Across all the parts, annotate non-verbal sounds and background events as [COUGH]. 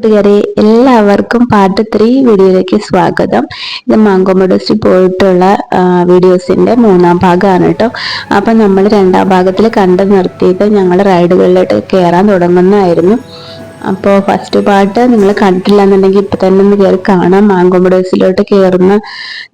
കൂട്ടുകാരെ എല്ലാവർക്കും part three വീഡിയോയിലേക്ക് സ്വാഗതം. ഇത് മാങ്കോമഡോസിൽ പോയിട്ടുള്ള വീഡിയോസിന്റെ മൂന്നാം ഭാഗമാണ് കേട്ടോ. അപ്പം നമ്മൾ രണ്ടാം ഭാഗത്തിൽ കണ്ടു നിർത്തിയിട്ട് ഞങ്ങൾ റൈഡുകളിലോട്ട് കയറാൻ തുടങ്ങുന്നതായിരുന്നു. അപ്പോൾ ഫസ്റ്റ് പാട്ട് നിങ്ങൾ കണ്ടിട്ടില്ല എന്നുണ്ടെങ്കിൽ ഇപ്പം തന്നെ ഒന്ന് കയറി കാണാം. മാങ്കോമ്പഡേഴ്സിലോട്ട് കയറുന്ന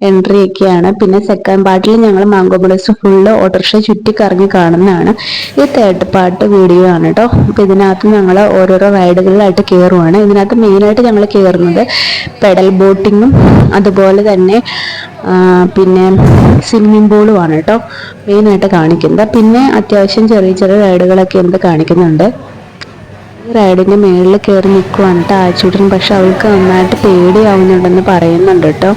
എൻട്രി ഒക്കെയാണ്. പിന്നെ സെക്കൻഡ് പാർട്ടിൽ ഞങ്ങൾ മാങ്കോമ്പഡേഴ്സ് ഫുള്ള് ഓട്ടോറിക്ഷ ചുറ്റി കറങ്ങി കാണുന്നതാണ്. ഈ തേർഡ് പാട്ട് വീഡിയോ ആണ് കേട്ടോ അപ്പം ഇതിനകത്ത് ഞങ്ങൾ ഓരോരോ റൈഡുകളിലായിട്ട് കയറുവാണ് ഇതിനകത്ത് മെയിനായിട്ട് ഞങ്ങൾ കയറുന്നത് പെഡൽ ബോട്ടിങ്ങും അതുപോലെ തന്നെ പിന്നെ സ്വിമ്മിംഗ് പൂളുമാണ് കേട്ടോ മെയിനായിട്ട് കാണിക്കുന്നത്. പിന്നെ അത്യാവശ്യം ചെറിയ ചെറിയ റൈഡുകളൊക്കെ എന്ത് കാണിക്കുന്നുണ്ട്. ഈ റൈഡിന്റെ മേളിൽ കയറി നിൽക്കുവാണ് കേട്ടോ ആച്ചൂട്ടൻ പക്ഷെ അവൾക്ക് നന്നായിട്ട് പേടിയാവുന്നുണ്ടെന്ന് പറയുന്നുണ്ട് കേട്ടോ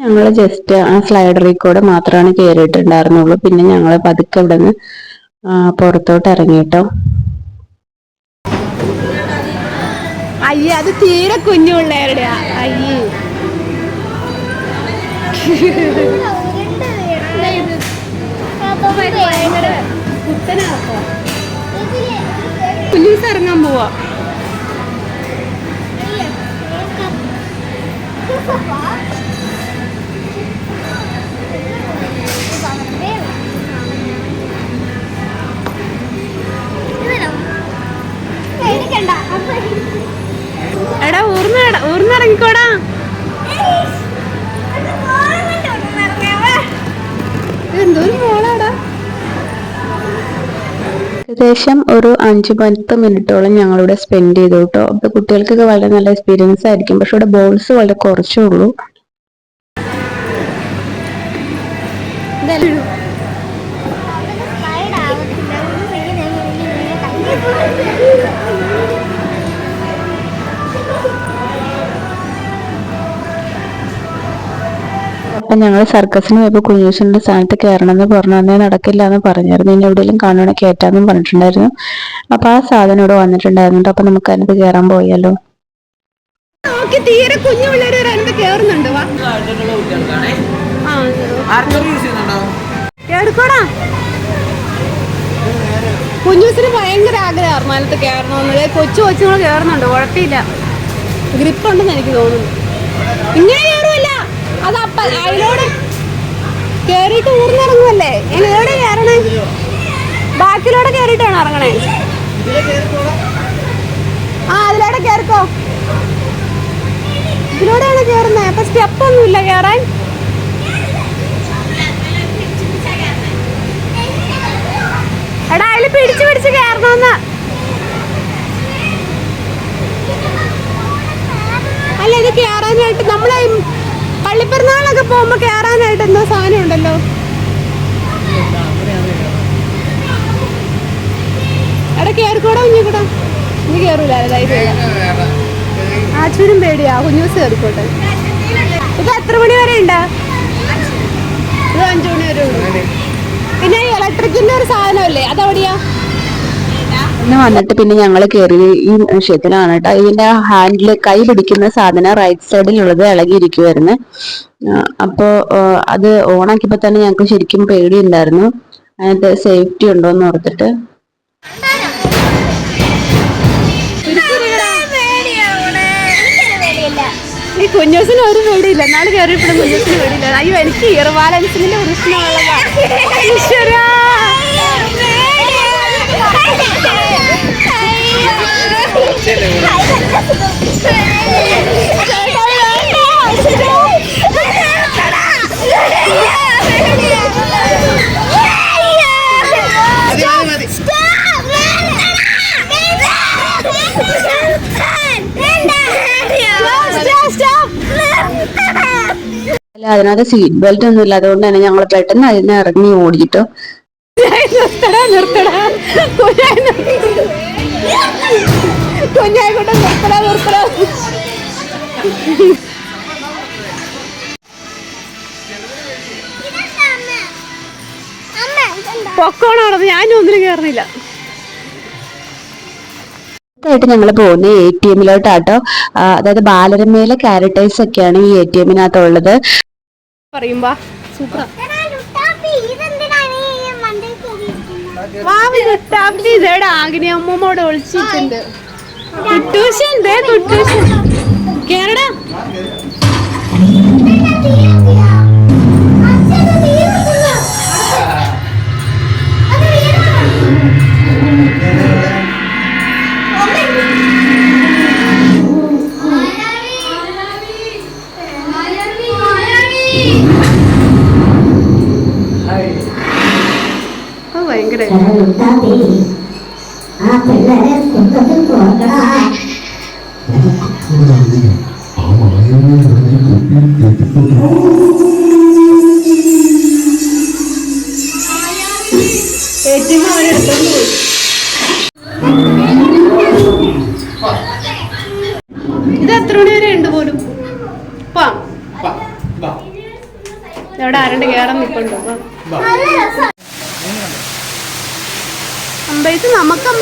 ഞങ്ങൾ ജസ്റ്റ് ആ സ്ലൈഡറിൽ കൂടെ മാത്രമാണ് കയറിയിട്ടുണ്ടായിരുന്നുള്ളൂ പിന്നെ ഞങ്ങൾ പതുക്കെ ഇവിടെ നിന്ന് പുറത്തോട്ട് ഇറങ്ങി അയ്യേ അത് തീരെ കുഞ്ഞു പിള്ളേരുടെയാ അയ്യേ. കുഞ്ഞൂസ് ഇറങ്ങാൻ പോവാ. എടാ ഊർന്ന ഊർന്നിറങ്ങിക്കോടാ മോളാടാ. ഏകദേശം ഒരു അഞ്ച് പത്ത് മിനിറ്റോളം ഞങ്ങളിവിടെ സ്പെൻഡ് ചെയ്തു കേട്ടോ അപ്പൊ കുട്ടികൾക്കൊക്കെ വളരെ നല്ല എക്സ്പീരിയൻസ് ആയിരിക്കും. പക്ഷെ ഇവിടെ ബോൾസ് വളരെ കുറച്ചേ ഉള്ളൂ. അപ്പൊ ഞങ്ങൾ സർക്കസിന് പോയപ്പോ കുഞ്ഞൂസിന്റെ സ്ഥാനത്ത് കയറണം എന്ന് പറഞ്ഞു അന്നേ നടക്കില്ല എന്ന് പറഞ്ഞായിരുന്നു. ഇനി എവിടെയെങ്കിലും കാണുവാണെങ്കിൽ കയറ്റാന്നും പറഞ്ഞിട്ടുണ്ടായിരുന്നു. അപ്പൊ ആ സാധനം ഇവിടെ വന്നിട്ടുണ്ടായിരുന്നു ട്ടോ. അപ്പൊ നമുക്ക് അതിനകത്ത് കയറാൻ പോയാലോ തീരെ കുഞ്ഞൂസിന് ഭയങ്കര ആഗ്രഹമായിരുന്നു അതിനകത്ത് കയറണമെന്ന് കൊച്ചു കൊച്ചുങ്ങൾ കയറുന്നുണ്ട് കുഴപ്പമില്ല. ഗ്രിപ്പ് ഉണ്ടെന്ന് എനിക്ക് തോന്നുന്നു. ഇങ്ങനെ അത് അപ്പ അതിലൂടെ കേറിയിട്ട് ഊർന്നിറങ്ങുമല്ലേ ഞാൻ എവിടെ കയറണേ? ബാക്കിലൂടെ കയറിയിട്ടാണ് ഇറങ്ങണേ. ആ അതിലൂടെ കയറിക്കോ ഇതിലൂടെയാണ് കയറുന്നത് അപ്പൊ സ്റ്റെപ്പ് ഒന്നുമില്ല കയറാൻ എടാ അതിൽ പിടിച്ച് പിടിച്ച് കയറണമെന്ന് അല്ല ഇത് കയറാനായിട്ട് നമ്മളെ ഈ പള്ളിപ്പെരുന്നാളിലൊക്കെ പോകുമ്പോ കേറാനായിട്ട് എന്തോ സാധനം ഉണ്ടല്ലോ? എടാ കയറിക്കൂടാ കുഞ്ഞിക്കൂടാ ഇനി കേറൂല ആച്ചൂരും പേടിയാ കുഞ്ഞൂസ് കേറിക്കോട്ടെ. ഇത് എത്ര മണി വരെ ഉണ്ട്? ഇത് അഞ്ചു മണി വരെ പിന്നെ ഇലക്ട്രിക്കിന്റെ ഒരു സാധനമല്ലേ അതെവിടെയാ? പിന്നെ വന്നിട്ട് പിന്നെ ഞങ്ങൾ കയറി ഈ വിഷയത്തിലാണ് കേട്ടോ. ഇതിന്റെ ഹാൻഡിൽ കൈ പിടിക്കുന്ന സാധനം റൈറ്റ് സൈഡിലുള്ളത് ഇളകിയിരിക്കുമായിരുന്നു അപ്പോ അത് ഓണാക്കിയപ്പോ തന്നെ ഞങ്ങൾക്ക് ശരിക്കും പേടിയുണ്ടായിരുന്നു. അതിനകത്ത് സേഫ്റ്റി ഉണ്ടോ എന്ന് ഓർത്തിട്ട്. ഈ കുഞ്ഞോസിന് ഒരു പേടിയില്ല. എന്നാലും കയറിയപ്പോഴും കുഞ്ഞോസിന് പേടിയില്ല. അയ്യോ എനിക്ക് ഇയർ ബാലൻസിന്റെ അല്ല അതിനകത്ത് സീറ്റ് ബെൽറ്റ് ഒന്നും ഇല്ല അതുകൊണ്ട് തന്നെ ഞങ്ങൾ പെട്ടെന്ന് അതിനെ ഇറങ്ങി ഓടിട്ടോ നിർത്തടാ നിർത്തടാ. കുഞ്ഞായി നിർത്തല നിർത്തല. കൊണ്ട് നിർത്തടാ നിർത്തടാ പൊക്കോണം നടന്ന് ഞാനും ഒന്നിനും കയറുന്നില്ല ആയിട്ട് ഞങ്ങൾ പോകുന്നത് എ ടി എമ്മിലോട്ടാട്ടോ അതായത് ബാലരമയിലെ കാരറ്റൈസ് ഒക്കെയാണ് ഈ എ ടി എമ്മിനകത്തുള്ളത് പറയുമ്പോ സൂപ്പർ ഇതേടെ ആഗ്നി അമ്മമ്മോട് ഒളിച്ചിട്ടുണ്ട്. കുട്ടൂഷൻ ദേ കുട്ടൂഷൻ കേരടാ ഭയങ്കര. ആ പിള്ളേരെ സ്വർഗത്തിൽ പോകണ ആ കുപ്പിയിൽ ഏറ്റവും അവരെടുത്തോണ്ട് പോയി ഇത് എത്ര മണി വരെ ഉണ്ട് പോലും പാം. ഇവിടെ ആരണ്ട് കയറാൻ നിൽപ്പുണ്ടോ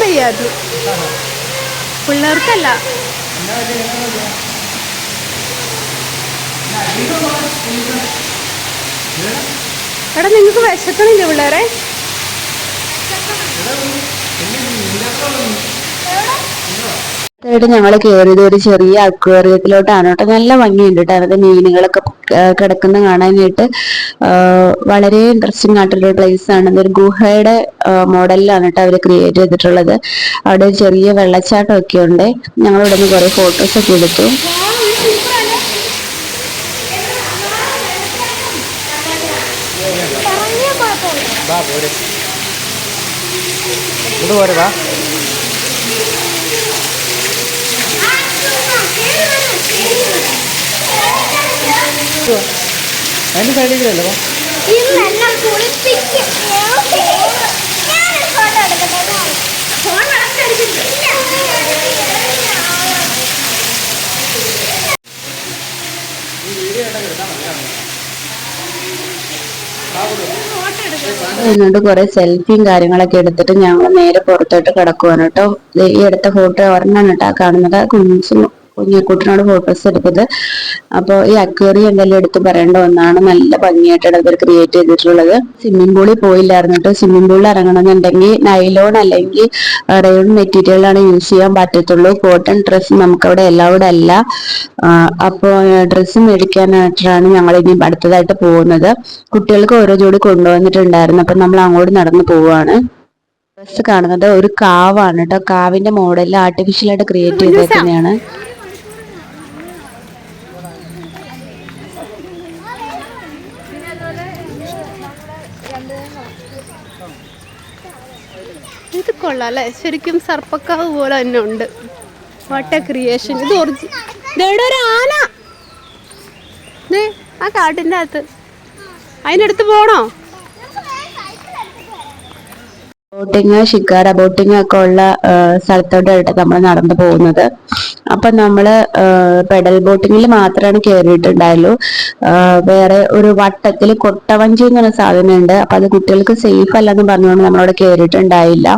അമ്പയ്യായിരുന്നു പിള്ളേർക്കല്ല. എടാ നിങ്ങൾക്ക് വിശക്കണില്ലേ പിള്ളേരെ? ആയിട്ട് ഞങ്ങൾ കയറിയത് ഒരു ചെറിയ അക്വേറിയത്തിലോട്ടാണ് കേട്ടോ. നല്ല ഭംഗിയുണ്ട് കേട്ടോ. അതായത് മീനുകളൊക്കെ കിടക്കുന്ന കാണാനായിട്ട് വളരെ ഇൻട്രസ്റ്റിംഗ് ആയിട്ടുള്ള പ്ലേസ് ആണ്. ഒരു ഗുഹയുടെ മോഡലിലാണ് കേട്ടോ അവർ ക്രിയേറ്റ് ചെയ്തിട്ടുള്ളത്. അവിടെ ഒരു ചെറിയ വെള്ളച്ചാട്ടമൊക്കെ ഉണ്ട്. ഞങ്ങൾ ഇവിടെ നിന്ന് കുറെ ഫോട്ടോസ് ഒക്കെ എടുത്തു. ഇത് വാ അതിന്റെ സൈഡിലല്ലേ വാ ഇന്നെല്ലാം കുളിപ്പിക്കും. ഞാനൊരു ഫോട്ടോ എടുക്കട്ടെ. ഫോൺ എന്നിട്ട് കുറെ സെൽഫിയും കാര്യങ്ങളൊക്കെ എടുത്തിട്ട് ഞങ്ങൾ നേരെ പുറത്തോട്ട് കിടക്കുവാണ് കേട്ടോ. ദേ ഈ എടുത്ത ഫോട്ടോ ഒരെണ്ണം കേട്ടോ കാണുന്നത്. കുഞ്ഞു കുഞ്ഞിക്കുട്ടിനോട് ഫോട്ടോസ് എടുത്തത്. അപ്പോൾ ഈ അക്വേറിയം എന്തെല്ലാം എടുത്ത് പറയേണ്ട ഒന്നാണ് നല്ല ഭംഗിയായിട്ടാണ് അവർ ക്രിയേറ്റ് ചെയ്തിട്ടുള്ളത്. സ്വിമ്മിംഗ് പൂളിൽ പോയില്ലായിരുന്നു കേട്ടോ. സ്വിമ്മിംഗ് പൂളിൽ ഇറങ്ങണമെന്നുണ്ടെങ്കിൽ നൈലോൺ അല്ലെങ്കിൽ റയോൺ മെറ്റീരിയലാണ് യൂസ് ചെയ്യാൻ പറ്റത്തുള്ളൂ. കോട്ടൺ ഡ്രസ്സ് നമുക്കവിടെ എല്ലാവിടെ അല്ല. അപ്പോൾ ഡ്രസ്സ് മേടിക്കാനായിട്ടാണ് ഞങ്ങൾ ഇനി അടുത്തതായിട്ട് പോകുന്നത്. കുട്ടികൾക്ക് ഓരോ ജോഡി കൊണ്ടുവന്നിട്ടുണ്ടായിരുന്നു. അപ്പൊ നമ്മൾ അങ്ങോട്ട് നടന്നു പോവുകയാണ് ഡ്രസ്സ് കാണുന്നത് ഒരു കാവാണ് കേട്ടോ. കാവിന്റെ മോഡലിൽ ആർട്ടിഫിഷ്യൽ ആയിട്ട് ക്രിയേറ്റ് ചെയ്തേക്കുന്നതാണ്. ഇത് കൊള്ളാം അല്ലേ? ശരിക്കും സർപ്പക്കാവ് പോലെ തന്നെ ഉണ്ട്. വാട്ട് എ ക്രിയേഷൻ ഇത് ഒറിജി ഇതെവിടെ ഒരു ആന. ദേ ആ കാട്ടിന്റെ അകത്ത്. അതിനടുത്ത് പോണോ? ബോട്ടിങ് ഷിക്കാര ബോട്ടിങ് ഒക്കെ ഉള്ള സ്ഥലത്തോട്ടായിട്ട് നമ്മൾ നടന്നു പോകുന്നത്. അപ്പൊ നമ്മൾ പെഡൽ ബോട്ടിങ്ങിൽ മാത്രമാണ് കയറിയിട്ടുണ്ടായുള്ളൂ വേറെ ഒരു വട്ടത്തിൽ കൊട്ടവഞ്ചി എന്ന് പറഞ്ഞ സാധനം ഉണ്ട് അപ്പൊ അത് കുട്ടികൾക്ക് സേഫ് അല്ലെന്ന് പറഞ്ഞുകൊണ്ട് നമ്മളവിടെ കയറിയിട്ടുണ്ടായില്ല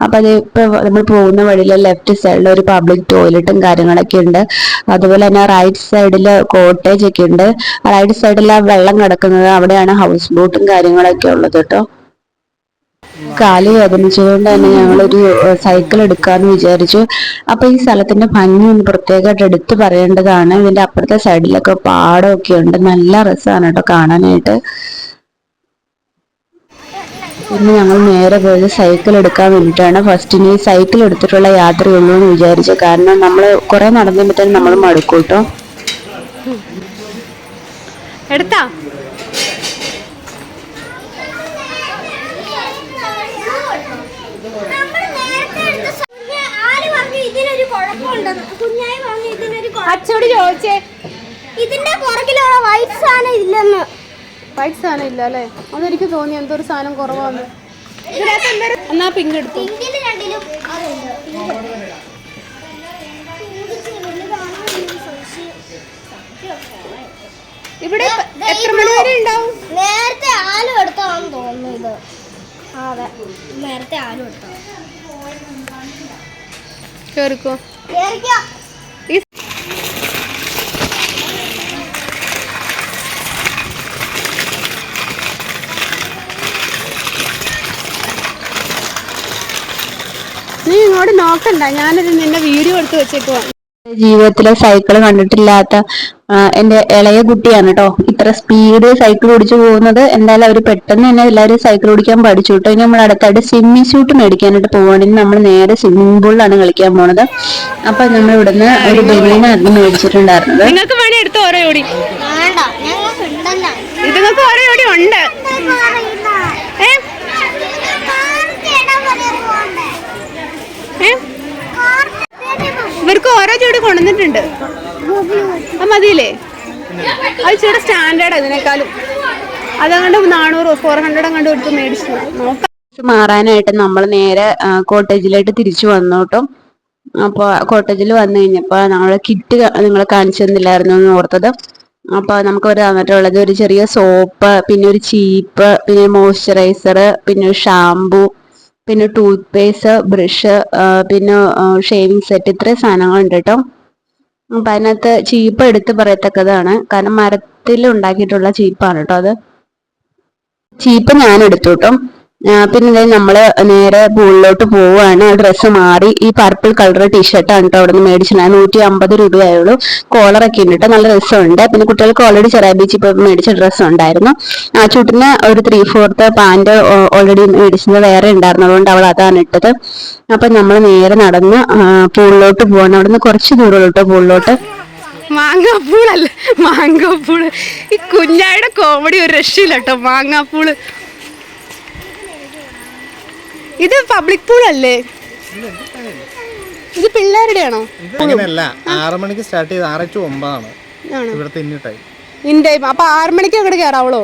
അപ്പൊ അത് ഇപ്പൊ നമ്മൾ പോകുന്ന വഴിയിൽ ലെഫ്റ്റ് സൈഡിൽ ഒരു പബ്ലിക് ടോയ്ലറ്റും കാര്യങ്ങളൊക്കെ ഉണ്ട് അതുപോലെ തന്നെ റൈറ്റ് സൈഡിൽ കോട്ടേജ് ഒക്കെ ഉണ്ട് റൈറ്റ് സൈഡിൽ ആ വെള്ളം കിടക്കുന്നത് അവിടെയാണ് ഹൗസ് ബോട്ടും കാര്യങ്ങളൊക്കെ ഉള്ളത് കേട്ടോ കാൽ വേദനിച്ചതുകൊണ്ട് തന്നെ ഞങ്ങളൊരു സൈക്കിൾ എടുക്കാന്ന് വിചാരിച്ചു. അപ്പൊ ഈ സ്ഥലത്തിന്റെ ഭംഗി ഒന്ന് പ്രത്യേകമായിട്ട് എടുത്തു പറയേണ്ടതാണ്. ഇതിന്റെ അപ്പുറത്തെ സൈഡിലൊക്കെ പാടമൊക്കെ ഉണ്ട്. നല്ല രസമാണ് കേട്ടോ കാണാനായിട്ട്. പിന്നെ ഞങ്ങൾ നേരെ പോയത് സൈക്കിൾ എടുക്കാൻ വേണ്ടിയിട്ടാണ്. ഫസ്റ്റ് ഇനി സൈക്കിൾ എടുത്തിട്ടുള്ള യാത്രയുള്ളൂ എന്ന് വിചാരിച്ചു. കാരണം നമ്മൾ കുറെ നടന്നിട്ട് നമ്മൾ മടുക്കൂട്ടോ കേട്ടോ. എടുത്താ ആര് പറഞ്ഞു ഇതിനൊരു കുഴപ്പമുണ്ടെന്ന് കുഞ്ഞായി പറഞ്ഞു ഇതിനൊരു കുഴപ്പം അച്ചോട് ചോദിച്ചേ. ഇതിന്റെ പുറകിലുള്ള വൈറ്റ് സാധനം ഇല്ലെന്ന്. വൈറ്റ് സാധനം ഇല്ല അല്ലേ? അതെനിക്ക് തോന്നി എന്തൊരു സാധനം എന്തൊരു എന്നാ പിങ്ക് എടുത്തു. ഇവിടെ എത്ര മണി വരെ ഉണ്ടാവും? നേരത്തെ ആലു എടുത്താണെന്ന് തോന്നുന്നു ഇത്. നേരത്തെ ആലു എടുത്തോ കേറിക്കോ. നീ ഇങ്ങോട്ട് നോക്കണ്ട. ഞാനൊരു നിന്നെ വീഡിയോ എടുത്ത് വെച്ചേക്കുവാ. ജീവിതത്തിലെ സൈക്കിൾ കണ്ടിട്ടില്ലാത്ത എന്റെ ഇളയ കുട്ടിയാണ് കേട്ടോ ഇത്ര സ്പീഡ് സൈക്കിൾ ഓടിച്ചു പോകുന്നത്. എന്തായാലും അവർ പെട്ടെന്ന് തന്നെ എല്ലാവരും സൈക്കിൾ ഓടിക്കാൻ പഠിച്ചു കേട്ടോ ഇനി നമ്മൾ അടുത്തായിട്ട് സ്വിമ്മിംഗ് സ്യൂട്ട് മേടിക്കാനായിട്ട് പോവുകയാണെങ്കിൽ നമ്മൾ നേരെ സ്വിമ്മിംഗ് പൂളിലാണ് കളിക്കാൻ പോണത്. അപ്പൊ നമ്മൾ ഇവിടുന്ന് ഒരു ബലൂണായിരുന്നു മേടിച്ചിട്ടുണ്ടായിരുന്നത്. നിങ്ങൾക്ക് വേണേ എടുത്ത് ഓരോ ഓടി? ഇതുങ്ങൾക്ക് ഓരോ ഓടി ഉണ്ട്. ഏ? ചൂട് കൊണ്ടുവന്നിട്ടുണ്ട്. അത് മതിയില്ലേ? അത് ചൂട് സ്റ്റാൻഡേർഡ് ഇതിനേക്കാളും. അതങ്ങണ്ട് നാനൂറ് ഫോർ ഹൺഡ്രഡ് അങ്ങോട്ട് എടുത്ത് മേടിച്ചു. നോക്കാം. മാറാനായിട്ട് നമ്മൾ നേരെ കോട്ടേജിലായിട്ട് തിരിച്ചു വന്നു കേട്ടോ. അപ്പോൾ കോട്ടേജിൽ വന്നു കഴിഞ്ഞപ്പോൾ നമ്മളെ കിറ്റ് നിങ്ങൾ കാണിച്ചു തന്നില്ലായിരുന്നു എന്ന് ഓർത്തത്. അപ്പോൾ നമുക്ക് ഒരു തന്നിട്ടുള്ളത് ഒരു ചെറിയ സോപ്പ് പിന്നെ ഒരു ചീപ്പ് പിന്നെ മോയ്സ്ചറൈസർ പിന്നെ ഒരു ഷാംപൂ പിന്നെ ടൂത്ത് പേസ്റ്റ് ബ്രഷ് പിന്നെ ഷേവിങ് സെറ്റ് ഇത്രയും സാധനങ്ങളുണ്ട് കേട്ടോ അപ്പം അതിനകത്ത് ചീപ്പ് എടുത്ത് പറയത്തക്കതാണ്. കാരണം മരത്തിൽ ഉണ്ടാക്കിയിട്ടുള്ള ചീപ്പാണ് കേട്ടോ അത്. ചീപ്പ് ഞാൻ എടുത്തു കേട്ടോ പിന്നെ നമ്മൾ നേരെ പൂളിലോട്ട് പോവുകയാണ്. ഡ്രസ്സ് മാറി. ഈ പർപ്പിൾ കളർ ടീഷർട്ടാണ് കേട്ടോ അവിടെ നിന്ന് മേടിച്ചത്. നൂറ്റി അമ്പത് രൂപയായുള്ളൂ. കോളറൊക്കെ ഉണ്ട് കേട്ടോ നല്ല രസമുണ്ട്. പിന്നെ കുട്ടികൾക്ക് ഓൾറെഡി ചെറിയ ബീച്ചിൽ പോയി മേടിച്ച ഡ്രസ്സ് ഉണ്ടായിരുന്നു. ആ ചുട്ടിന് ഒരു ത്രീ ഫോർത്ത് പാന്റ് ഓൾറെഡി മേടിച്ചത് വേറെ ഉണ്ടായിരുന്നു. അതുകൊണ്ട് അവൾ അതാണ് ഇട്ടത്. അപ്പൊ നമ്മൾ നേരെ നടന്ന് പൂളിലോട്ട് പോകണം അവിടെ നിന്ന് കുറച്ച് ദൂരമുള്ളൂ പൂളിലോട്ട്. മാങ്ങാപ്പൂളല്ല. മാങ്ങാപ്പൂൾ. ഈ കുഞ്ഞായുടെ കോമഡി ഒരു രക്ഷയില്ല കേട്ടോ മാങ്ങാപ്പൂൾ. ഇത് പബ്ലിക് പൂൾ അല്ലേ? ഇത് പിള്ളേരുടെ ആണോ അങ്ങനെയല്ല. ആറ് മണിക്ക് സ്റ്റാർട്ട് ചെയ്ത് ആറ് ടു ഒമ്പതാണ്. ആണോ? ഇവിടുത്തെ ഇന്ന ടൈം ഇൻ ടൈം അപ്പൊ ആറ് മണിക്ക് അങ്ങോട്ട് കയറാവുള്ളൂ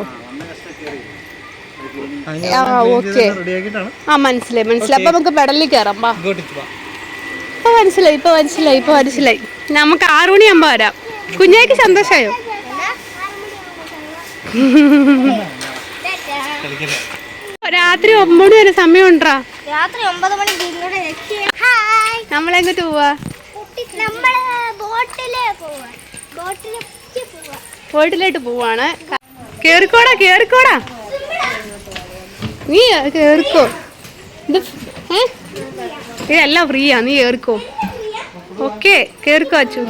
ആ ഓക്കെ ആ മനസ്സിലായി മനസ്സിലായി. അപ്പൊ നമുക്ക് പെടലിൽ കയറാം വാ. ഇങ്ങോട്ട് വാ. ഇപ്പൊ മനസ്സിലായി ഇപ്പൊ മനസ്സിലായി ഇപ്പൊ മനസ്സിലായി. നമുക്ക് ആറു മണിയാകുമ്പോ വരാം. കുഞ്ഞായിക്ക് സന്തോഷമായോ രാത്രി ഒമ്പത് മണി വരെ സമയം ഉണ്ടാ രാത്രി ഒമ്പത് മണിക്ക് ഇങ്ങോട്ട് നമ്മളെങ്ങോട്ട് പോവാ? നമ്മൾ ബോട്ടിൽ പോവാ. ബോട്ടിൽ പോവാ. വീട്ടിലോട്ട് പോവാണ്. കേറിക്കോടാ കേറിക്കോടാ. നീ കേറിക്കോ. ഇത് എല്ലാം ഇതെല്ലാം ഫ്രീയാ നീ കേറിക്കോ. ഓക്കെ കേറിക്കോ അച്ചു.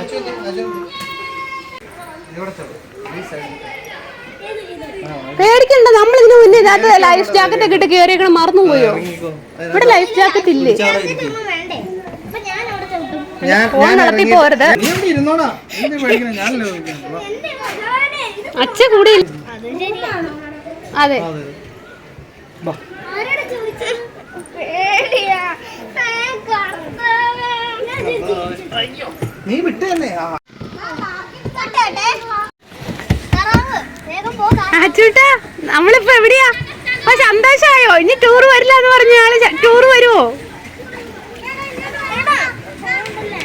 പേടിക്കണ്ട നമ്മൾ ഇതിന് മുന്നേ ഇതിനകത്ത് ലൈഫ് ജാക്കറ്റ് ഒക്കെ ഇട്ട് കയറിയൊക്കെ മറന്നു പോയോ ഇവിടെ ലൈഫ് ജാക്കറ്റ് ഇല്ലേ? വേണ്ടേ? അപ്പൊ ഞാൻ അവിടെ ചവിട്ടും. ഞാൻ ഫോൺ നടത്തി പോരുത്. അച്ഛ കൂടി. അത്. നീ വിട്ടു തന്നെ. അച്ചൂട്ടാ നമ്മളിപ്പോ എവിടെയാ? അപ്പൊ സന്തോഷമായോ ഇനി ടൂർ വരില്ല എന്ന് പറഞ്ഞ ആൾ ടൂർ വരുവോ? എടാ, സൗണ്ടല്ലേ?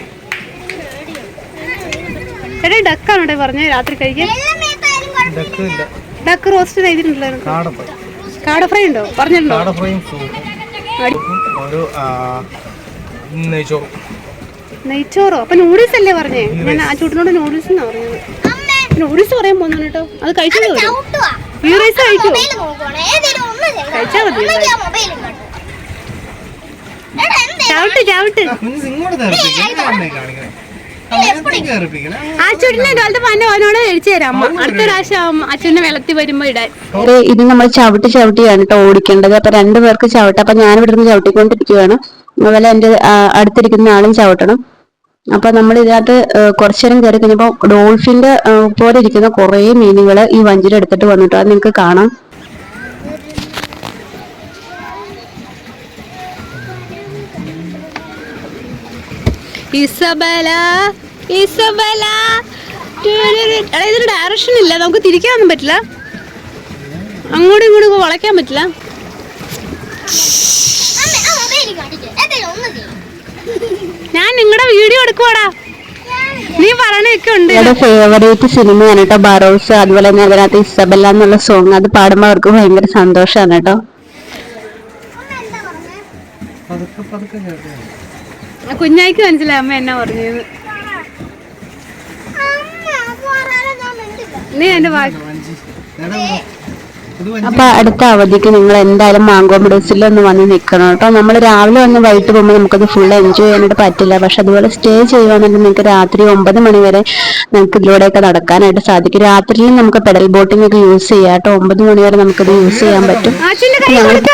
എടേ പറഞ്ഞ രാത്രി കഴിക്കാൻ? ഡക്ക് റോസ്റ്റ് ചെയ്തിട്ടുണ്ടായിരുന്നു കാട ഫ്രൈ. ഉണ്ടോ? പറഞ്ഞിട്ടുണ്ടോ? നെയ്ച്ചോറും. അപ്പൊ നൂഡിൽസ് അല്ലേ പറഞ്ഞേ? ഞാൻ ആ ചൂട്ടിനോട് നൂഡിൽസ് എന്നാ പറഞ്ഞത്. നൂഡിൽസ് പറയാൻ പോകുന്നു കേട്ടോ. അത് കഴിച്ചോ വരും ചവിട്ടുവാ. ഈ റൈസ് കഴിക്കോ. കഴിച്ചാ? മതി. ചവിട്ട് ചവിട്ട്. ഇത് നമ്മൾ ചവിട്ടി ചവിട്ടിയാണ് കേട്ടോ ഓടിക്കേണ്ടത്. അപ്പൊ രണ്ടുപേർക്ക് ചവിട്ട. അപ്പൊ ഞാൻ ഇവിടുന്ന് നിന്ന് ചവിട്ടിക്കൊണ്ടിരിക്കുകയാണ് അതുപോലെ എന്റെ അടുത്തിരിക്കുന്ന ആളും ചവിട്ടണം. അപ്പൊ നമ്മൾ ഇതിനകത്ത് കുറച്ചു നേരം കയറി കഴിഞ്ഞപ്പോ ഡോൾഫിന്റെ പോലെ ഇരിക്കുന്ന കുറേ മീനുകൾ ഈ വഞ്ചിയിൽ എടുത്തിട്ട് വന്നിട്ട് അത് നിങ്ങൾക്ക് കാണാം. ഇസബല ഇസബല. എടാ ഇതിന് ഡയറക്ഷൻ ഇല്ല. നമുക്ക് തിരിക്കാനൊന്നും പറ്റില്ല. അങ്ങോട്ടും ഇങ്ങോട്ടും വളയ്ക്കാൻ പറ്റില്ല. ഞാൻ നിങ്ങളുടെ വീഡിയോ എടുക്കുവാടാ. നീ പറയണൊക്കെ ഉണ്ട്. എന്റെ ഫേവറേറ്റ് സിനിമയാണ് കേട്ടോ. ബറോസ് അതുപോലെ തന്നെ അതിനകത്ത് ഇസബല്ല എന്നുള്ള സോങ് അത് പാടുമ്പോൾ അവർക്ക് ഭയങ്കര സന്തോഷമാണ് കേട്ടോ. കുഞ്ഞായിക്ക് മനസ്സിലായി അമ്മ എന്നാ പറഞ്ഞത്. നീ എന്റെ വാക്ക് അപ്പൊ അടുത്ത അവധിക്ക് നിങ്ങൾ എന്തായാലും മാങ്കോ മെഡൽസിൽ ഒന്ന് വന്ന് നിൽക്കണം കേട്ടോ. നമ്മൾ രാവിലെ വന്ന് വൈകിട്ട് പോകുമ്പോൾ നമുക്കത് ഫുൾ എൻജോയ് ചെയ്യാനായിട്ട് പറ്റില്ല. പക്ഷെ അതുപോലെ സ്റ്റേ ചെയ്യുവാണെങ്കിൽ നിങ്ങൾക്ക് രാത്രി ഒമ്പത് മണി വരെ നമുക്ക് ഇതിലൂടെയൊക്കെ നടക്കാനായിട്ട് സാധിക്കും. രാത്രിയിൽ നമുക്ക് പെഡൽ ബോട്ടിംഗ് ഒക്കെ യൂസ് ചെയ്യാം കേട്ടോ. ഒമ്പത് മണി വരെ നമുക്കത് യൂസ് ചെയ്യാൻ പറ്റും. എനിക്ക് കൈ കൊടുക്ക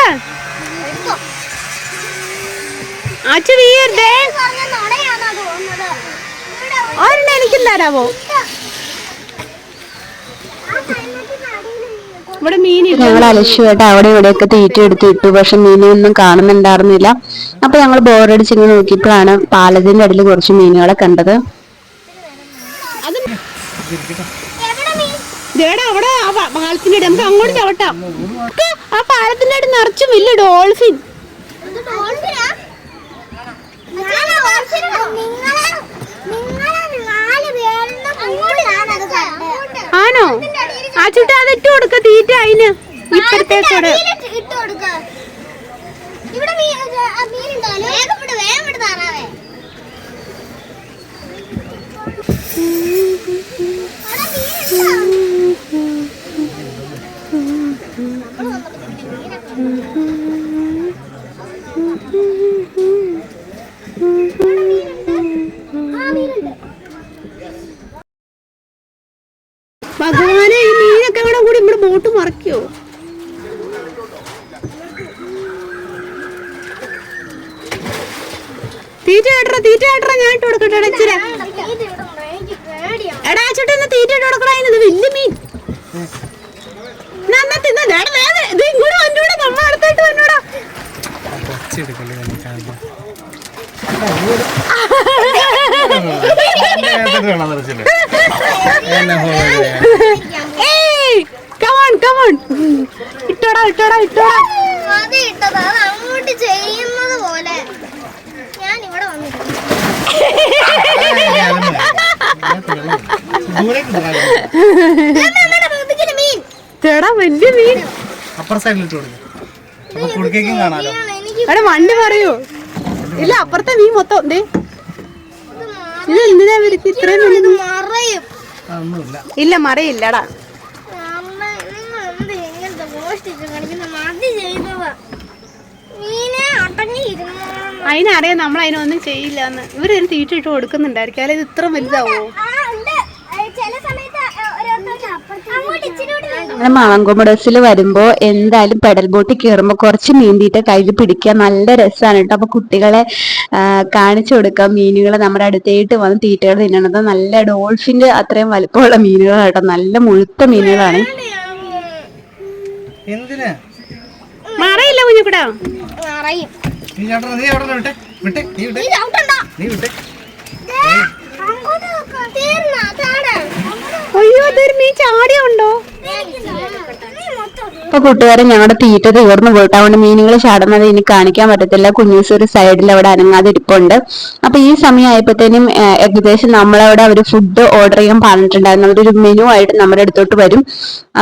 ആച്ചു വീയരുതേ പറഞ്ഞ നുണയാണോ തോന്നുന്നത് ഇവിടെ ഒരെണ്ണം എനിക്കില്ലാരാവോ ആ കൈമത്തിന്റെ അടിയിൽ വീഴും. ഇവിടെ മീനില്ല. ഞങ്ങൾ അലക്ഷ്യമായിട്ട് അവിടെ ഇവിടെയൊക്കെ തീറ്റ എടുത്ത് ഇട്ടു. പക്ഷെ മീനൊന്നും കാണുന്നുണ്ടായിരുന്നില്ല. അപ്പൊ ഞങ്ങൾ ബോറടിച്ചിങ്ങനെ നോക്കിയപ്പോഴാണ് പാലത്തിന്റെ അടിയിൽ കുറച്ച് മീനുകളെ കണ്ടത്. അത് എവിടെ മീൻ ദേടാ അവിടെ ആ പ- പാലത്തിന്റെ അടി. നമുക്ക് അങ്ങോട്ട് ചവിട്ടാം. ആ പാലത്തിന്റെ അടി നിറച്ചും വലിയ ഡോൾഫിൻ. ഇത് ഡോൾഫിനാ? ആണോ? ആ ചുട്ട അതിട്ട് കൊടുക്ക തീറ്റ അതിന്. ഇപ്പഴത്തേക്കോട് അടിയിലിട്ട് ഇട്ട് കൊടുക്ക. ഇവിടെ മീൻ ആ മീനുണ്ടല്ലോ വേഗം വിട് വേഗം വിട് താറാവേ അവിടെ മീനുണ്ടോ? ആ മീനുണ്ട് ഭഗവാനെ ഈ മീനൊക്കെ കൂടെ കൂടി നമ്മുടെ ബോട്ട് മറക്കോ? തീറ്റ കേട്ടോ തീറ്റ കേട്ടോ ഞാൻ ഇട്ട് കൊടുക്കട്ടെ പേടിയാണ് എടാ ചേട്ടാ ഒന്ന് തീറ്റ ഇട്ട് കൊടുക്കടാ ഇത് വലിയ മീൻ. എന്നാ ഇങ്ങോട്ട് വന്നൂടെ നമ്മ അടുത്തായിട്ട് വന്നൂടാ. [LAUGHS] Come on come on ഇട്ടോടാ ഇട്ടോടാ ഇട്ടോടാ. അത് ഇട്ടത് അത് അങ്ങോട്ട് ചെയ്യുന്നത് പോലെ. ഞാൻ ഇവിടെ മീൻ. ചേടാ വലിയ മീൻ. അപ്പുറ സൈഡിൽ ഇട്ട് കൊടുക്കും. അപ്പൊ കുടുക്കേക്കും കാണാലോ? എനിക്ക് എടാ വണ്ടി പറയൂ ഇല്ല അപ്പുറത്തെ മീൻ മൊത്തം ദേ. ഇത് എന്തിനാ ഇവർക്ക് ഇത്രയും ഇല്ല മറയില്ലടാ. അതിനറിയാം നമ്മൾ അതിനൊന്നും ചെയ്യില്ല എന്ന് ഇവരൊരു തീറ്റ ഇട്ട് കൊടുക്കുന്നുണ്ടായിരിക്കും. അല്ലെ ഇത് ഇത്ര വലുതാവോ? ചില സമയത്ത് ഓരോരുത്തർക്ക് അങ്ങോട്ട് വരുമ്പോ വരുമ്പോൾ എന്തായാലും പെഡൽ ബോട്ടിൽ കയറുമ്പോൾ കുറച്ച് മീൻ തീറ്റ കയ്യിൽ പിടിക്കുക. നല്ല രസമാണ് കേട്ടോ അപ്പൊ കുട്ടികളെ കാണിച്ചു കൊടുക്കാം. മീനുകൾ നമ്മുടെ അടുത്തേട്ട് വന്ന് തീറ്റകൾ തിന്നണത്. നല്ല ഡോൾഫിന്റെ അത്രയും വലുപ്പമുള്ള മീനുകളാണ് കേട്ടോ നല്ല മുഴുത്ത മീനുകളാണ്. എന്തിനാ? മറയില്ല കുഞ്ഞുകൂടാ നീ ചേട്ടാ നീ എവിടെ വിട്ടെ. വിട്ടെ. നീ വിട്ടെ. ഈ ചവിട്ടുണ്ടോ നീ വിട്ടെ. അയ്യോ അതൊരു മീൻ ചാടിയുണ്ടോ അപ്പൊ കൂട്ടുകാരെ ഞങ്ങളുടെ തീറ്റ തീർന്നു പോയിട്ട് അതുകൊണ്ട് മീനുകൾ ചാടുന്നത് ഇനി കാണിക്കാൻ പറ്റത്തില്ല. കുഞ്ഞൂസ് സൈഡിൽ അവിടെ അനങ്ങാതെ ഇരിപ്പുണ്ട് അപ്പൊ ഈ സമയം ആയപ്പോഴത്തേനും ഏകദേശം നമ്മളവിടെ അവർ ഫുഡ് ഓർഡർ ചെയ്യാൻ പറഞ്ഞിട്ടുണ്ടായിരുന്നു. അവരൊരു മെനു ആയിട്ട് നമ്മുടെ അടുത്തോട്ട് വരും.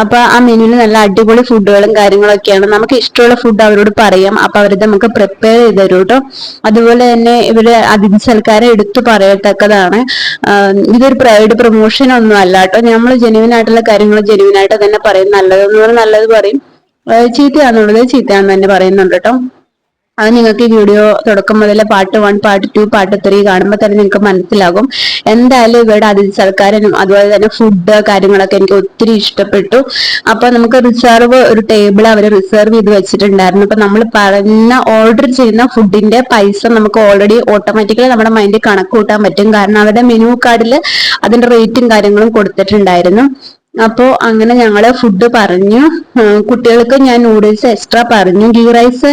അപ്പൊ ആ മെനുവിൽ നല്ല അടിപൊളി ഫുഡുകളും കാര്യങ്ങളൊക്കെയാണ്. നമുക്ക് ഇഷ്ടമുള്ള ഫുഡ് അവരോട് പറയാം. അപ്പൊ അവരത് നമുക്ക് പ്രിപ്പയർ ചെയ്ത് തരും കേട്ടോ അതുപോലെ തന്നെ ഇവർ അതിഥി സൽക്കാരം എടുത്തു പറയത്തക്കതാണ്. ഇതൊരു പ്രൈവറ്റ് പ്രൊമോഷൻ ഒന്നും അല്ല കേട്ടോ നമ്മൾ ജെനുവിനായിട്ടുള്ള കാര്യങ്ങൾ ജെനുവിനായിട്ട് തന്നെ പറയും. നല്ലതെന്ന് നല്ലത് പറയും. ചീത്തയാണെന്നുള്ളത് ചീത്തയാന്ന് തന്നെ പറയുന്നുണ്ട് കേട്ടോ. അത് നിങ്ങൾക്ക് ഈ വീഡിയോ തുടക്കം മുതലേ part one part two part three കാണുമ്പോൾ തന്നെ നിങ്ങൾക്ക് മനസ്സിലാകും. എന്തായാലും ഇവരുടെ അതിഥി സൽക്കാരനും അതുപോലെ തന്നെ ഫുഡ് കാര്യങ്ങളൊക്കെ എനിക്ക് ഒത്തിരി ഇഷ്ടപ്പെട്ടു. അപ്പൊ നമുക്ക് റിസർവ് ഒരു ടേബിൾ അവർ റിസർവ് ചെയ്ത് വെച്ചിട്ടുണ്ടായിരുന്നു. അപ്പൊ നമ്മൾ പറഞ്ഞ ഓർഡർ ചെയ്യുന്ന ഫുഡിന്റെ പൈസ നമുക്ക് ഓൾറെഡി ഓട്ടോമാറ്റിക്കലി നമ്മുടെ മൈൻഡിൽ കണക്ക് കൂട്ടാൻ പറ്റും. കാരണം അവരുടെ മെനു കാർഡിൽ അതിന്റെ റേറ്റും കാര്യങ്ങളും കൊടുത്തിട്ടുണ്ടായിരുന്നു. അപ്പോ അങ്ങനെ ഞങ്ങൾ ഫുഡ് പറഞ്ഞു. കുട്ടികൾക്ക് ഞാൻ നൂഡിൽസ് എക്സ്ട്രാ പറഞ്ഞു. ഗീ റൈസ്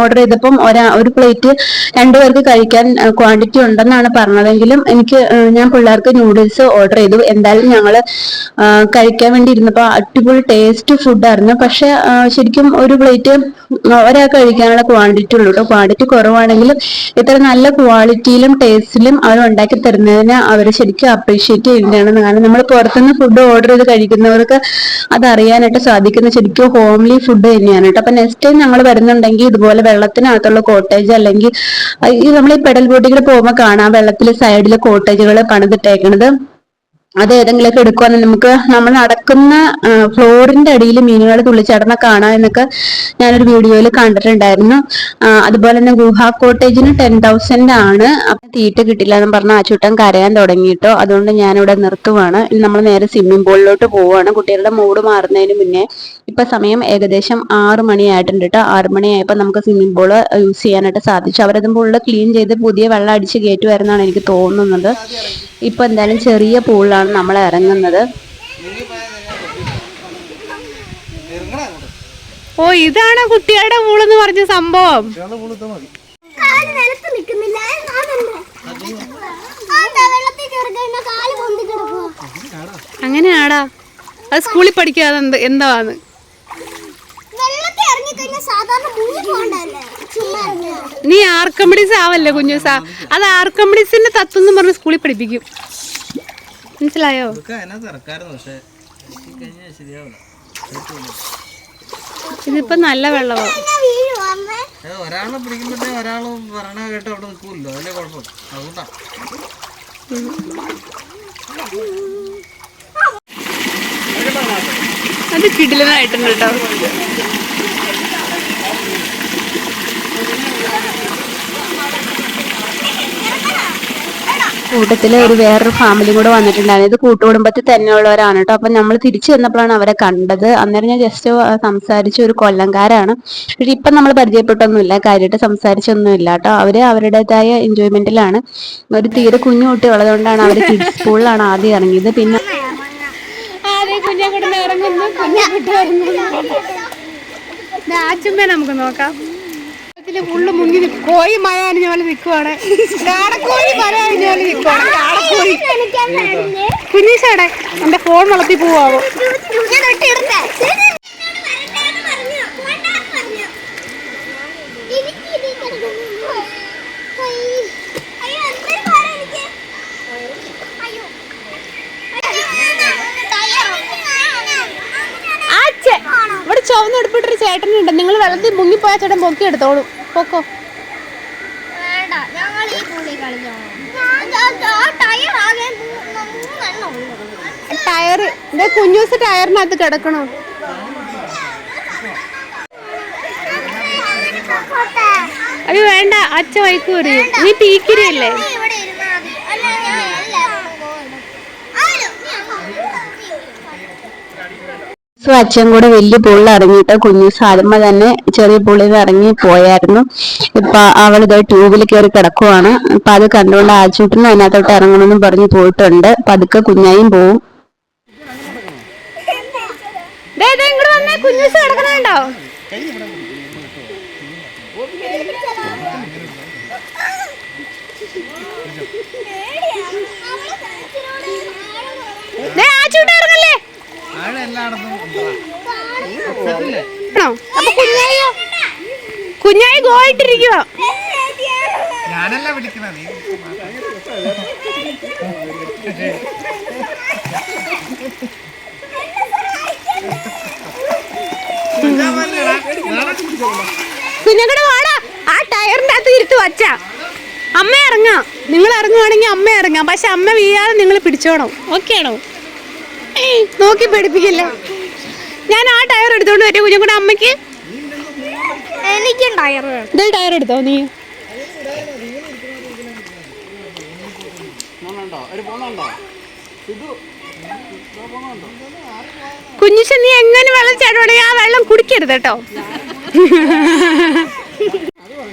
ഓർഡർ ചെയ്തപ്പം ഒരാ ഒരു പ്ലേറ്റ് രണ്ടുപേർക്ക് കഴിക്കാൻ ക്വാണ്ടിറ്റി ഉണ്ടെന്നാണ് പറഞ്ഞതെങ്കിലും എനിക്ക് ഞാൻ പിള്ളേർക്ക് നൂഡിൽസ് ഓർഡർ ചെയ്തു. എന്തായാലും ഞങ്ങൾ കഴിക്കാൻ വേണ്ടി ഇരുന്നപ്പോൾ അടിപൊളി ടേസ്റ്റ് ഫുഡായിരുന്നു പക്ഷെ ആ, ശരിക്കും ഒരു പ്ലേറ്റ് ഒരാൾ കഴിക്കാനുള്ള ക്വാണ്ടിറ്റി ഉള്ളൂ കേട്ടോ ക്വാണ്ടിറ്റി കുറവാണെങ്കിലും ഇത്ര നല്ല ക്വാളിറ്റിയിലും ടേസ്റ്റിലും അവർ ഉണ്ടാക്കി തരുന്നതിന് അവർ ശരിക്കും അപ്രീഷിയേറ്റ് ചെയ്യുന്നതാണ്. കാരണം നമ്മൾ പുറത്തുനിന്ന് ഫുഡ് ഓർഡർ ചെയ്ത് കഴിക്കുന്നവർക്ക് അത് അറിയാനായിട്ട് സാധിക്കുന്ന. ശരിക്കും ഹോംലി ഫുഡ് തന്നെയാണ് കേട്ടോ. അപ്പൊ നെക്സ്റ്റ് ടൈം ഞങ്ങൾ വരുന്നുണ്ടെങ്കിൽ ഇതുപോലെ വെള്ളത്തിനകത്തുള്ള കോട്ടേജ് അല്ലെങ്കിൽ നമ്മൾ ഈ പെടൽ ബോട്ടിൽ പോകുമ്പോൾ കാണാം വെള്ളത്തിൽ സൈഡിൽ കോട്ടേജുകൾ പണിതിട്ടേക്കണത്. അത് ഏതെങ്കിലുമൊക്കെ എടുക്കുവാണെങ്കിൽ നമുക്ക് നമ്മൾ നടക്കുന്ന ഫ്ലോറിന്റെ അടിയിൽ മീനുകൾ തുള്ളിച്ചാടുന്ന കാണാം എന്നൊക്കെ ഞാനൊരു വീഡിയോയിൽ കണ്ടിട്ടുണ്ടായിരുന്നു. അതുപോലെ തന്നെ ഗുഹ കോട്ടേജിന് ടെൻ തൗസൻഡ് ആണ്. അപ്പൊ തീറ്റ കിട്ടില്ല എന്ന് പറഞ്ഞാൽ ആ ചുട്ടൻ കരയാൻ തുടങ്ങിയിട്ടോ അതുകൊണ്ട് ഞാനിവിടെ നിർത്തുവാണ്. നമ്മൾ നേരെ സ്വിമ്മിംഗ് പൂളിലോട്ട് പോവുകയാണ് കുട്ടികളുടെ മൂഡ് മാറുന്നതിന് മുന്നേ ഇപ്പൊ സമയം ഏകദേശം ആറ് മണിയായിട്ടുണ്ട് കേട്ടോ. ആറ് മണിയായപ്പോൾ നമുക്ക് സ്വിമ്മിംഗ് പൂൾ യൂസ് ചെയ്യാനായിട്ട് സാധിച്ചു. അവരത് പൂളിൽ ക്ലീൻ ചെയ്ത് പുതിയ വെള്ളം അടിച്ച് കയറ്റുമായിരുന്നാണ് എനിക്ക് തോന്നുന്നത്. ഇപ്പൊ എന്തായാലും ചെറിയ പൂളിലാണ് നമ്മൾ ഇറങ്ങുന്നത്. ഓ ഇതാണ് കുട്ടികളുടെ പൂളെന്ന് പറഞ്ഞ സംഭവം? അങ്ങനെയാടാ. അത് സ്കൂളിൽ പഠിക്കാതെ എന്ത് എന്താന്ന്? നീ ആർക്കംബഡീസ് ആവല്ലേ കുഞ്ഞുസാ? അത് ആർക്കംബഡീസിന്റെ തത്വം എന്ന് പറഞ്ഞ് സ്കൂളിൽ പഠിപ്പിക്കും. മനസ്സിലായോ? ഇതിപ്പോ നല്ല വെള്ളമാണ് ഒരാളെ പിടിക്കുമ്പോഴേ ഒരാൾ പറയണ കേട്ട് അവിടെ നിൽക്കൂല്ലോ അല്ലേ കുഴപ്പം. അതുകൊണ്ടാ. അത് കിടിലനായിട്ടുണ്ട് കേട്ടോ. കൂട്ടത്തിൽ ഒരു വേറൊരു ഫാമിലി കൂടെ വന്നിട്ടുണ്ടായിരുന്നു. ഇത് കൂട്ടുകുടുംബത്തിൽ തന്നെയുള്ളവരാണ് കേട്ടോ. അപ്പൊ നമ്മൾ തിരിച്ചു വന്നപ്പോഴാണ് അവരെ കണ്ടത്. അന്നേരം ഞാൻ ജസ്റ്റ് സംസാരിച്ച ഒരു കൊല്ലംകാരാണ്. പക്ഷെ ഇപ്പൊ നമ്മൾ പരിചയപ്പെട്ടൊന്നുമില്ല. കാര്യമായിട്ട് സംസാരിച്ചൊന്നുമില്ല കേട്ടോ. അവർ അവരുടേതായ എൻജോയ്മെന്റിലാണ് ഒരു തീരെ കുഞ്ഞു കുട്ടി ഉള്ളതുകൊണ്ടാണ് അവർ കിഡ്സ് സ്കൂളിലാണ് ആദ്യം ഇറങ്ങിയത്. പിന്നെ നമുക്ക് നോക്കാം. ഇതിൽ ഫുള്ള് മുങ്ങി കോഴി മഴ അണിഞ്ഞ നിൽക്കുവാണ് കാടക്കോഴി മഴ അണിഞ്ഞ നിൽക്കുവാണ് കാടക്കോഴി. കുഞ്ഞീശയുടെ എന്റെ ഫോൺ വളർത്തി പോവാവോ? ഇവിടെ ചേട്ടനുണ്ട്. നിങ്ങൾ വെള്ളത്തിൽ മുങ്ങിപ്പോയ ചേട്ടൻ പൊക്കി എടുത്തോളൂ പൊക്കോ. വേണ്ട ഞങ്ങൾ ഈ ദിവസം കളിച്ചോളാം ടയർ ഇതേ കുഞ്ഞൂസ് ടയറിനകത്ത് കിടക്കണോ. അയ്യോ വേണ്ട അച്ഛ വൈക്കൂറി നീ പീക്കിരിയല്ലേ നീ ഇവിടെ ഇരുന്നാ മതി. അല്ല, ഞാൻ എല്ലാവരോടും പോകണം. ആരോ, നീ അങ്ങ് സോ അച്ഛൻ കൂടെ വലിയ പുള്ളി ഇറങ്ങിയിട്ട് കുഞ്ഞു സാലമ്മ തന്നെ ചെറിയ പുള്ളിയിൽ നിന്ന് ഇറങ്ങി പോയായിരുന്നു. ഇപ്പൊ അവൾ ഇതേ ട്യൂബിൽ കയറി കിടക്കുവാണ്. അപ്പൊ അത് കണ്ടുകൊണ്ട് ആച്ചൂട്ടിനും അതിനകത്തോട്ട് ഇറങ്ങണമെന്നും പറഞ്ഞ് പോയിട്ടുണ്ട്. പതുക്കെ കുഞ്ഞായും പോവും. ദേ, ദേ, ഇങ്ങട് വന്നേ കുഞ്ഞൂസ് കിടക്കണുണ്ടോ ദേ, ആച്ചൂട്ടി ഇറങ്ങല്ലേ എല്ലായിടത്തും അപ്പൊ കുഞ്ഞായോ കുഞ്ഞായി ഗോയിട്ടിരിക്കുക ഞാനല്ല വിളിക്കണ നീ കുഞ്ഞങ്ങടെ വാടാ. ആ ടയറിന്റെ അകത്ത് ഇരുത്ത് വച്ച. അമ്മ ഇറങ്ങാം. നിങ്ങൾ ഇറങ്ങുവാണെങ്കിൽ അമ്മ ഇറങ്ങാം. പക്ഷെ അമ്മ വീഴാതെ നിങ്ങൾ പിടിച്ചോണം. ഓക്കെ ആണോ നോക്കി പേടിപ്പിക്കില്ല ഞാൻ ആ ടയർ എടുത്തോണ്ട് വരും. കുഞ്ഞുകൂടെ അമ്മയ്ക്ക്. എനിക്കും ടയർ ഇതേ ടയർ എടുത്തോ നീ? കുഞ്ഞിച്ച നീ എങ്ങനെ വെള്ളം ചാടുവാണെങ്കിൽ ആ വെള്ളം കുടിക്കരുത് കേട്ടോ.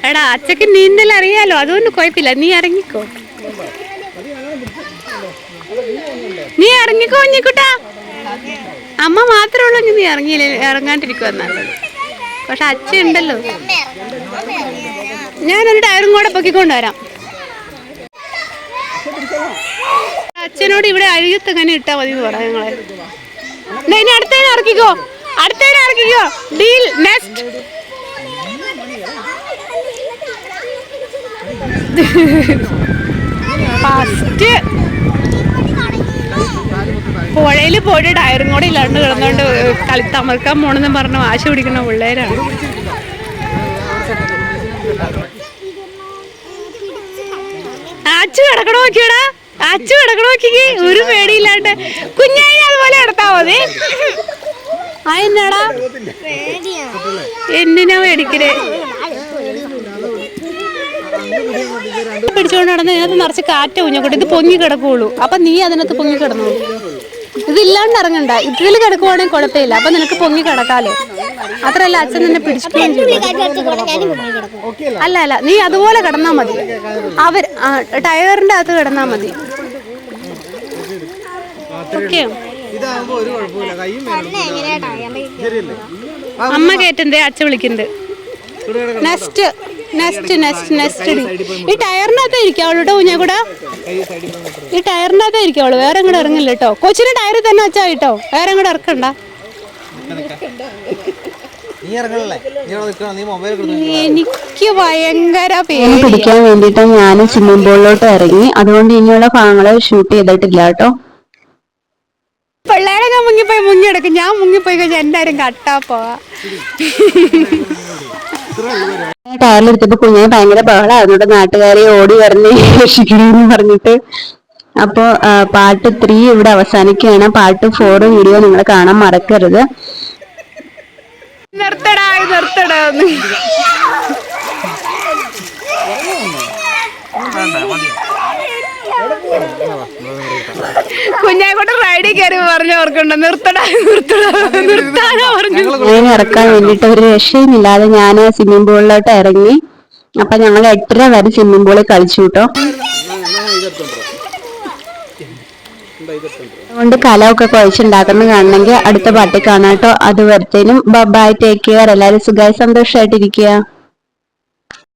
എടാ അച്ഛക്ക് നീന്തൽ അറിയാലോ. അതുകൊണ്ട് കുഴപ്പമില്ല. നീ ഇറങ്ങിക്കോ. നീ ഇറങ്ങിക്കോ കുഞ്ഞിക്കുട്ടാ. അമ്മ മാത്രമേ ഉള്ളൂ നീ ഇറങ്ങിയില്ല ഇറങ്ങാണ്ടിരിക്കുക നല്ലത് പക്ഷെ അച്ഛൻ ഉണ്ടല്ലോ. ഞാൻ ഒരു ടയറും കൂടെ പൊക്കിക്കൊണ്ട് വരാം. അച്ഛനോട് ഇവിടെ അഴുകത്ത് അങ്ങനെ ഇട്ടാ മതി എന്ന് പറയാം ഞങ്ങളെ. ഇനി അടുത്തേനെ ഇറക്കിക്കോ. അടുത്തേനെ ഇറക്കിക്കോ. Deal next. ഫസ്റ്റ് പുഴയിൽ പോയിട്ട് ഡയറും കൂടെ ഇല്ലാണ്ട് കിടന്നുകൊണ്ട് കളി തമർക്കാൻ പോണെന്ന് പറഞ്ഞ് വാശി പിടിക്കുന്ന പിള്ളേരാണ്. അച്ചു കിടക്കണ നോക്കിയടാ. അച്ചു കിടക്കണ നോക്കി ഒരു പേടിയില്ലാണ്ട്. കുഞ്ഞായി അതുപോലെ കിടത്താ മതി. ആ എന്നാടാ? എന്തിനാ മേടിക്കണേ പിടിച്ചുകൊണ്ട് നടന്ന് ഇതിനകത്ത് നിറച്ച് കാറ്റ് കുഞ്ഞോട്ടെ ഇത് പൊങ്ങി കിടക്കുള്ളൂ. അപ്പൊ നീ അതിനകത്ത് പൊങ്ങി കിടന്നു ഇതില്ലാണ്ട് ഇറങ്ങണ്ട. ഇതിൽ കിടക്കുവാണെങ്കിൽ കുഴപ്പമില്ല. അപ്പൊ നിനക്ക് പൊങ്ങി കിടക്കാലോ. അത്രല്ല അച്ഛൻ നിന്നെ പിടിച്ചിട്ടും ചെയ്യും അല്ല അല്ല നീ അതുപോലെ കിടന്നാ മതി. അവർ ടയറിന്റെ അകത്ത് കിടന്നാ മതി. ഓക്കെ? ഇതാകുമ്പോ ഒരു കുഴപ്പമില്ല. കൈയും ശരിയല്ലേ? അമ്മ കേറ്റണ്ടേ അച്ഛൻ വിളിക്കുന്നത് നെക്സ്റ്റ് നെക്സ്റ്റ് നെക്സ്റ്റ് നെക്സ്റ്റ് ഈ ടയറിനകത്ത് ഇരിക്കാവുള്ളൂ കേട്ടോ കുഞ്ഞാക്കൂടാ ഈ ടയറിനകത്ത് ഇരിക്കാവുള്ളൂ വേറെ ഇങ്ങോട്ട് ഇറങ്ങില്ല കേട്ടോ കൊച്ചിന് ടയറിൽ തന്നെ വെച്ചാ കേട്ടോ വേറെ ഇങ്ങോട്ട് ഇറക്കണ്ട. നീ ഇറങ്ങണല്ലേ? നീ അവിടെ നിൽക്കണം? നീ മൊബൈൽ കൊടുത്തു എനിക്ക് ഭയങ്കര പേര് പേടി പിടിക്കാൻ വേണ്ടിയിട്ട് ഞാൻ സ്വിമ്മിംഗ് പൂളിലോട്ട് ഇറങ്ങി. അതുകൊണ്ട് ഇനിയുള്ള ഭാഗങ്ങളെ ഷൂട്ട് ചെയ്തിട്ടില്ല കേട്ടോ പിള്ളേരൊക്കെ മുങ്ങിപ്പോയി മുങ്ങി എടുക്കും ഞാൻ മുങ്ങിപ്പോയി കഴിഞ്ഞാൽ എല്ലാരും കട്ടാ പോവാ. ടയറിലെടുത്തപ്പോ കുഞ്ഞിനെ ഭയങ്കര ബഹളമായിരുന്നു അതുകൊണ്ട് നാട്ടുകാരെ ഓടി വരണേ രക്ഷിക്കണമെന്ന് പറഞ്ഞിട്ട്. അപ്പോ ആ, പാട്ട് ത്രീ ഇവിടെ അവസാനിക്കുകയാണ്. പാട്ട് ഫോർ വീഡിയോ നിങ്ങൾ കാണാൻ മറക്കരുത്. നിർത്തടാ നിർത്തടാ കുഞ്ഞാക്കോട്ട് റൈഡിൽ കയറി പറഞ്ഞു ഓർക്കണ്ട. നിർത്തടാ നിർത്തടാ നിർത്താനാ പറഞ്ഞു. ഇറക്കാൻ വേണ്ടിട്ട് ഒരു രക്ഷയുമില്ലാതെ ഞാൻ സ്വിമ്മിംഗ് പൂളിലോട്ട് ഇറങ്ങി. അപ്പൊ ഞങ്ങൾ എട്ടര വരെ സ്വിമ്മിംഗ് പൂളിൽ കളിച്ചു കേട്ടോ. അതുകൊണ്ട് കലമൊക്കെ കുഴച്ചുണ്ടാക്കുന്ന. കാണണമെങ്കിൽ അടുത്ത പാട്ടിൽ കാണാട്ടോ കേട്ടോ. അത് വരത്തേനും ബൈ ടേക്ക് കെയർ എല്ലാവരും സുഖമായി സന്തോഷമായിട്ടിരിക്കുക